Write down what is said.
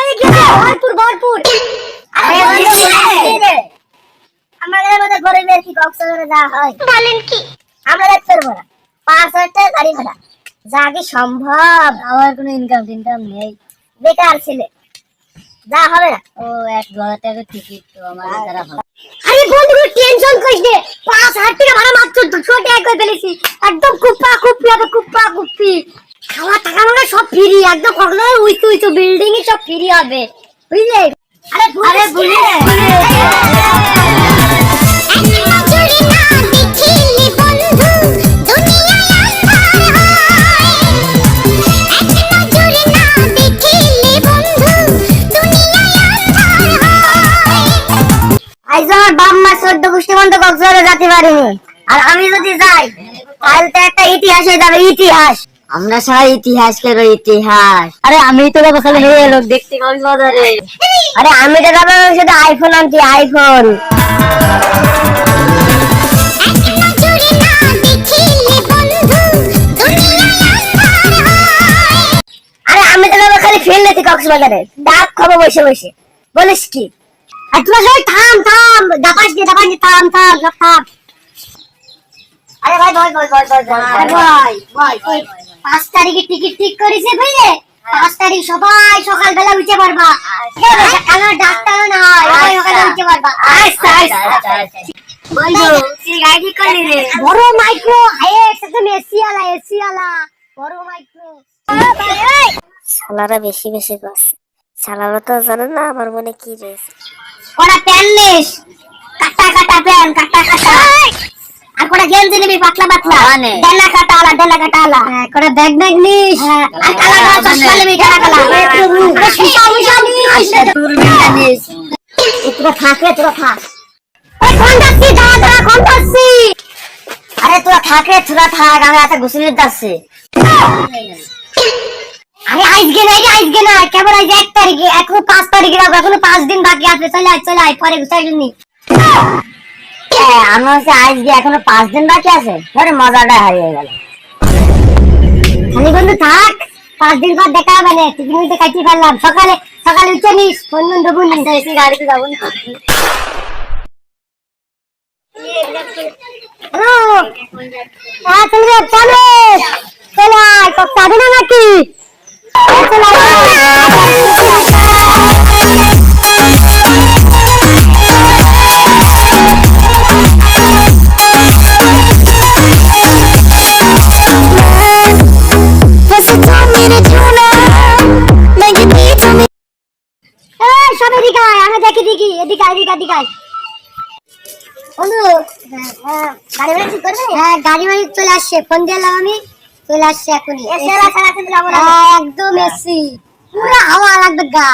হয়ে গেছে ভরপুর ভরপুর। আমাদের মধ্যে গরিবের কি কক্সবাজারে যাওয়া হয়? বলেন কি? আমরা দেখতে পারব না। পাঁচ হাজার টাকা গাড়ি ভাড়া। যা কি সম্ভব? আমার কোনো ইনকাম টিনকাম নেই। বেকার ছেলে। যা হবে না। ও এক দু হাজার টাকা টিকিট তো আমার দ্বারা হবে। আরে বন্ধু টেনশন করিস নে। পাঁচ হাজার টাকা ভাড়া মাত্র দুশো টাকা করে ফেলেছি। একদম কুপ্পা কুপ্পি হবে কুপ্পা কুপ্পি খাওয়া টাকা মানে সব ফ্রি একদম কখনো উঁচু উঁচু বিল্ডিং সব ফ্রি হবে। বুঝলে? আরে আরে বুঝলে। আমার বাপ মা চোদ্দ গোষ্ঠী মন্ত কক্সবাজারে যেতে পারিনি। আর আমি যদি যাই তাহলে তো একটা ইতিহাস হয়ে যাবে ইতিহাস। আমরা সবাই ইতিহাস করো ইতিহাস আরে আমি তো যাব খালি হে লোক দেখতে কক্সবাজারে আরে আমি তো যাব শুধু আইফোন আনছি আইফোন আরে আমি তো যাব খালি ফিল্ড লেতে কক্সবাজারে ডাক খাব বসে বসে বলিস কি আর তোমার সবাই থাম থাম দাপাস দিয়ে দাপাস দিয়ে থাম থাম সব থাম আরে ভাই ভাই ভাই ভাই ভাই ভাই ভাই ভাই পাঁচ তারিখে টিকিট ঠিক করেছে বুঝলে? পাঁচ তারিখ সবাই সকালবেলা উঠে পারবা কালো ডাক্তার না সবাই সকালে উঠে পারবা আচ্ছা আচ্ছা বন্ধু তুই গাড়ি ঠিক করলি রে। বড় মাইক্রো। হাইএক্স একদম এসি আলা এসি আলা। বড় মাইক্রো। শালারা বেশি বেশি করছে। তো জানে না আমার মনে কি রয়েছে। গেঞ্জি নিবি পাতলা পাতলা? কাটা আলা ডেলা কাটা আলা। কটা ব্যাগ ব্যাগ নিস। আর কালা কালা চশমা নিবি কালা কালা শিশা মিশা নিস। নিস তোরা থাক তোরা থাক। ওই কোন যাচ্ছি দাঁড়া দাঁড়া কোন যাচ্ছি আরে তোরা থাক রে তোরা থাক আমি গোসল দিতে যাচ্ছি আরে আজকে নাই আজকে না। কেবল আজ এক তারিখে এখনও পাঁচ তারিখে এখনও পাঁচ দিন বাকি আছে। চলে আয় চলে আয় পরে নি। আমি হচ্ছে আজকে এখনও পাঁচ দিন বাকি আছে। পরে মজাটা হারিয়ে গেল। খালি বন্ধু থাক পাঁচ দিন পর দেখা হবে না। পিকনিকতে কাটিয়ে ফেললাম সকালে সকালে উঠে নিস। বন্ধু এসে গাড়িতে যাব। না হ্যালো। হ্যাঁ চলো চলে। সব এদিকে আয় আমি দেখি দেখি এদিকে আয় এদিকে এদিকে আয়। বন্ধু হ্যাঁ, গাড়ি বাড়ি ঠিক করবে? হ্যাঁ গাড়ি বাড়ি চলে আসছে। ফোন দিলাম আমি চলে আসছে এখনই। হ্যাঁ, একদম এসি। পুরো হাওয়া লাগবে গা।